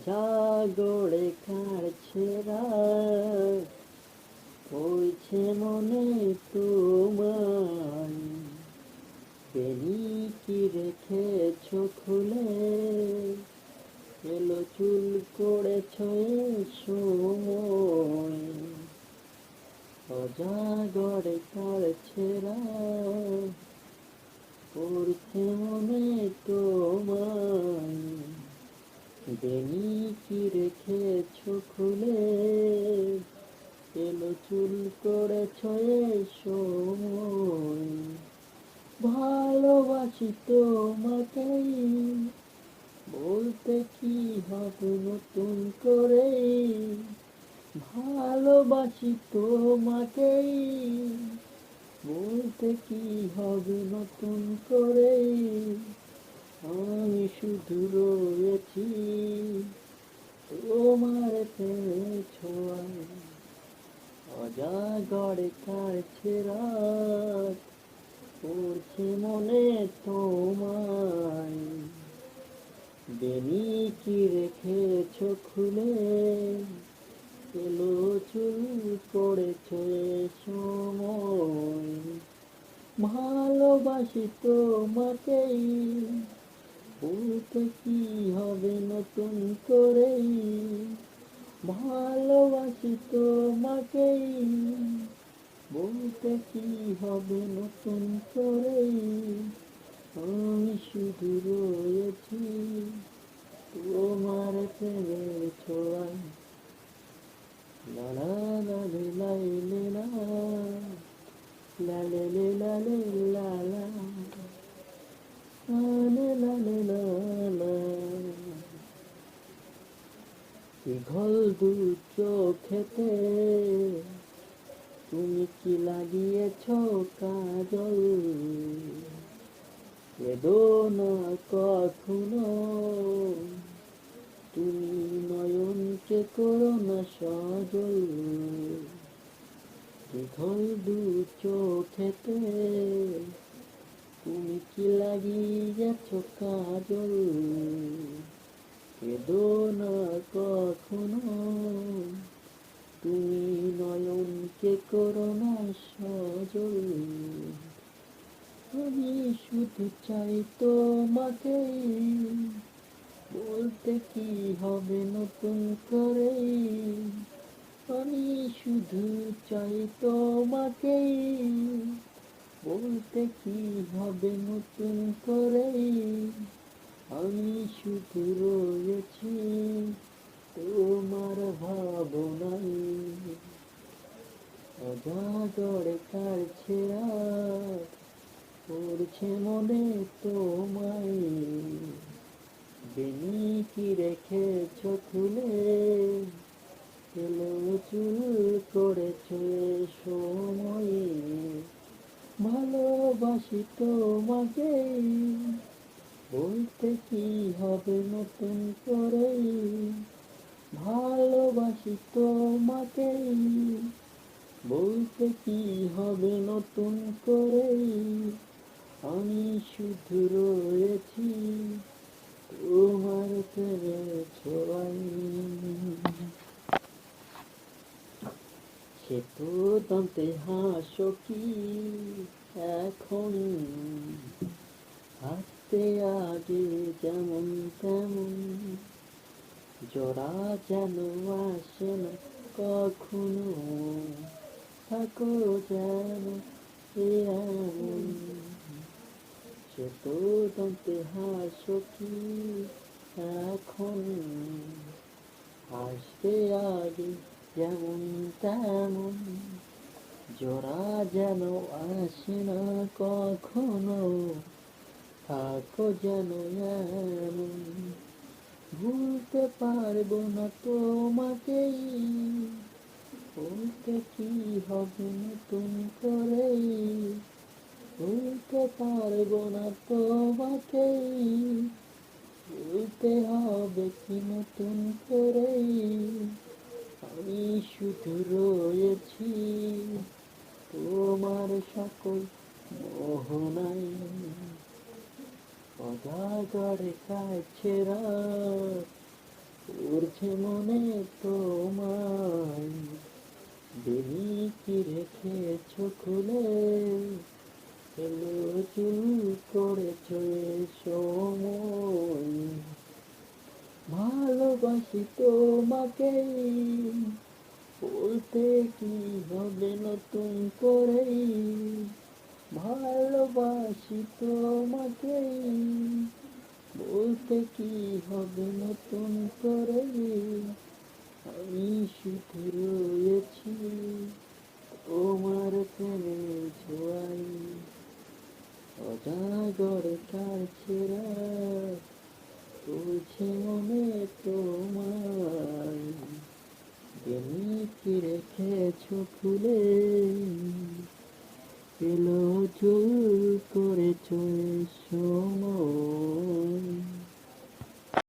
অজাগরে কাড়ছে হয়েছে মনে তোমায় বেনি কি রেখেছ খুলে? এলো চুল করেছ সময় অজাগরে কাড়ছে পড়ছে মনে তোমায় বেনি কি রেখেছ খুলে, এলো চুল করেছ সময় ভালোবাসি তোমাকেই, বলতে কি হবে নতুন করে? ভালোবাসি তোমাকেই, বলতে কি হবে নতুন করে? আমি শুধু রয়েছি তোমার প্রেমে ছোঁয়ায় অজাগরে কাছে রাত পড়ছে মনে তোমায়। বেনি কি রেখেছ খুলে? এলো চুল করেছ সময়। ভালোবাসি তোমাকেই। বলতে কি হবে নতুন করেই? ভালোবাসি তোমাকেই। বলতে কি হবে নতুন করেই? আমি শুধু রয়েছি। তোমার প্রেমের ছোঁয়ায় লা লা লা লা দু চোখেতে। তুমি কি লাগিয়েছ কাজল? এদো না কখনো। তুমি নয়নকে করো না সজল। দীঘল দু চোখেতে তুমি কি লাগিয়েছ কাজল? কেদো না কখনো তুমি নয়নকে করো না সজল আমি শুধু চাই তোমাকে বলতে কি হবে নতুন করে? আমি শুধু চাই তোমাকে বলতে কি হবে নতুন করে? আমি শুধু রয়েছি, তোমার ভাবনাই অজাগরে কাছে রাত পড়ছে মনে তোমায়। বেনি কি রেখেছ খুলে? এলো চুল করেছ সময়ে। ভালোবাসি তোমাকে। বলতে কি হবে নতুন করে ভালোবাসি তোমাকে বলতে কি হবে নতুন করে আমি শুধু রয়েছি, তোমার প্রেমে ছোঁয়াই। সে তো দন্তে হাসো কি এখন আগে যেমন তেমন জোড়া যেন আসে না, কখনো থাকো যেন সে তো দন্তে হাসো কি এখন? আসতে আগে যেমন তেমন জোড়া যেন আসে না, কখনো থাকো যেন এমন। ভুলতে পারব না তোমাকেই। বলতে কি হবে নতুন করেই? বলতে পারব না তোমাকেই। বলতে হবে কি নতুন করে আমি শুধু রয়েছি। তোমার সকল মোহনাই অজাগরে কাছে পড়ছে মনে তোমায়। দিনি কি রেখেছ খুলে? এলো চুল করেছ সময় ভালোবাসি তোমাকে। বলতে কি হবে নতুন করে? ভালোবাসি তোমাকে বলতে কি হবে নতুন করে? আমি শুধু রয়েছি তোমার প্রেমে ছোয়াই। অজাগর তার ছেড়া তুলছে মনে তোমার প্রেমিক রেখেছ ফুলে? এলো চুল করে চলে সময়